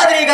ಅಂತಾದ್ರೆ ಈಗ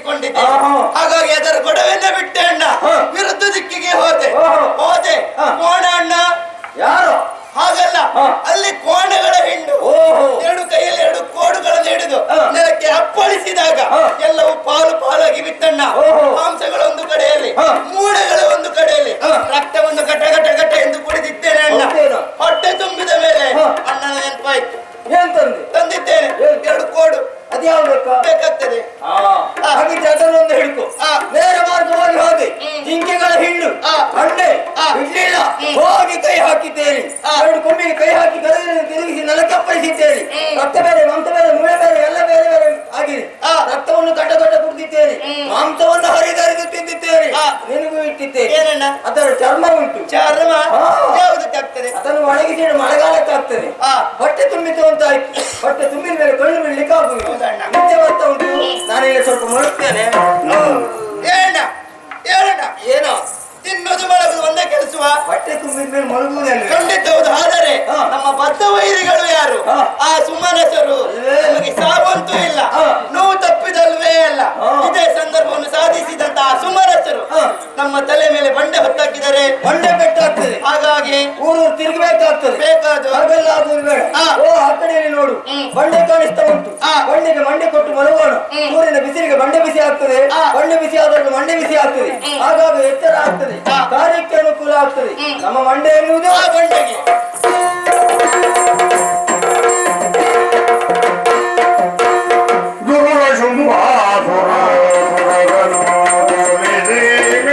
ಅರ್ಥೈಸಿಕೊಂಡಿದ್ದೇನೆ ಹಾಗಾಗಿ ಅದರ ಗೊಡವೆಲ್ಲ ಬಿಟ್ಟೆ ಅಣ್ಣ. ವಿರುದ್ಧ ದಿಕ್ಕಿಗೆ ಹೋದೆ. ಹೋದೆ. ಕೋಣ ಅಣ್ಣ. ಯಾರು? ಹಾಗಲ್ಲ. ಅಲ್ಲಿ ಕೋಣಗಳ ಹಿಂಡು ಎರಡು ಕೈಯಲ್ಲಿ ಎರಡು ಕೋಡುಗಳನ್ನು ಹಿಡಿದು ನೆಲಕ್ಕೆ ಅಪ್ಪಳಿಸಿದಾಗ ಎಲ್ಲವೂ ಪಾಲು ಪಾಲಾಗಿ ಬಿತ್ತಣ್ಣ. ಮಾಂಸಗಳ ಒಂದು ಕಡೆಯಲ್ಲಿ. ಮೂಳೆಗಳು ಒಂದು ಕಡೆಯಲ್ಲಿ. ರಕ್ತವನ್ನು ಘಟ ಘಟ ಘಟ ಎಂದು ಕುಡಿದಿದ್ದೇನೆ ಅಣ್ಣ? ಹೊಟ್ಟೆ ತುಂಬಿದ ಮೇಲೆ. ಅಣ್ಣನ ನೆನಪಾಯ್ತು. ಏನ್ ತಂದೆ? ತಂದಿದ್ದೇನೆ. ಎರಡು ಕೋಡು. ಅದ್ಯಾವ್ ಬೇಕಾಗ್ತದೆ ಹಾಗಿದ್ರೆ ಅದನ್ನೊಂದು ಹಿಡ್ಕೊ ಆ. ನೇರ ಮಾರ್ಗವಾಗಿ ಹೋಗಿ. ಜಿಂಕೆಗಳ ಹಿಂಡು ಆ. ಬಿಡ್ಲಿಲ್ಲ ಹೋಗಿ ಕೈ ಹಾಕಿದ್ದೇನೆ ಆ. ಎರಡು ಕೊಂಬಿಗೆ ಕೈ ಹಾಕಿ ಗದಗಿನ ತಿರುಗಿಸಿ ನೆಲಕ್ಕಪ್ಪಳಿಸಿದ್ದೇನೆ. ರಕ್ತ ಬೇರೆ ಮಂತ ಬೇರೆ ಮೂಳೆ ಬೇರೆ ಎಲ್ಲ ಬೇರೆ ಬೇರೆ ಆಗಿದೆ. ರಕ್ತವನ್ನು ದೊಡ್ಡ ದೊಡ್ಡ ಕುಡಿದಿದ್ದೇನೆ. ಮಾಂಸವನ್ನು ಹರಿದರಿದು ತಿಂದಿದ್ದೇನೆ. ನಿನಗೂ ಇಟ್ಟಿದ್ದೇನೆ ಏನಣ್ಣ ಅದರ ಚರ್ಮ ಉಂಟು ಚರ್ಮ ಆ. ಯಾವುದಕ್ಕಾಗ್ತದೆ ಅದನ್ನು ಒಣಗಿಸಿ ಮಳೆಗಾಲಕ್ಕಾಗ್ತದೆ ಆ. ಹೊಟ್ಟೆ ತುಂಬಿತು ಅಂತ ಆಯ್ತು ಹೊಟ್ಟೆ ತುಂಬಿದ ಮೇಲೆ ಕಣ್ಣು ಬಿಡ್ಲಿಕ್ಕೆ ಆಗುದಿಲ್ಲ. ನಿತ್ಯ ಬರ್ತಾ ಉಂಟು. ನಾನೀಗ ಸ್ವಲ್ಪ ಮರುತ್ತೇನೆ ಏನ ಹೇಳಣ್ಣ ಏನೋ? ತಿನ್ನೋದು ಮಲಗುದು ಒಂದೇ ಕೆಲಸವ? ಹೊಟ್ಟೆ ತುಂಬಿದ ಮೇಲೆ ಮಲಗುವುದಲ್ಲ ಖಂಡಿತ ಹೌದು ಆದರೆ ನಮ್ಮ ಬದ್ಧ ವೈರಿಗಳು ಯಾರು? ಆ ಸುಮನಸರು? ನಮಗೆ ಸಾವಂತೂ ಇಲ್ಲ. ನೋವು ತಪ್ಪಿದಲ್ವೇ ಅಲ್ಲ. ಇದೇ ಸಂದರ್ಭವನ್ನು ಸಾಧಿಸಿದಂತಹ ಸುಮನಸರು. ನಮ್ಮ ತಲೆ ಮೇಲೆ ಬಂಡೆ ಪೆಟ್ಟಾಗ್ತದೆ ಹಾಗಾಗಿ ಊರು ತಿರುಗಬೇಕಾಗ್ತದೆ. ಓ ಆ ಕಡೆಯಲ್ಲಿ ನೋಡು. ಬಂಡೆ ಕಾಣಿಸ್ತಾ ಉಂಟು. ಬಂಡೆಗೆ ಮಂಡೆ ಕೊಟ್ಟು ಮಲಗೋಣ ಊರಿನ ಬಿಸಿಲಿಗೆ ಬಂಡೆ ಬಿಸಿ ಆಗ್ತದೆ. ಬಂಡೆ ಬಿಸಿ ಆದಾಗ ಮಂಡೆ ಬಿಸಿ ಆಗ್ತದೆ. ಆಗಾಗ ಎಚ್ಚರ ಆಗ್ತದೆ. ಕಾರ್ಯಕ್ಕೆ ಅನುಕೂಲ ಆಗ್ತದೆ. ನಮ್ಮ ಮಂಡೆ ಎನ್ನುವುದು ಆ ಬಂಡೆಗೆ.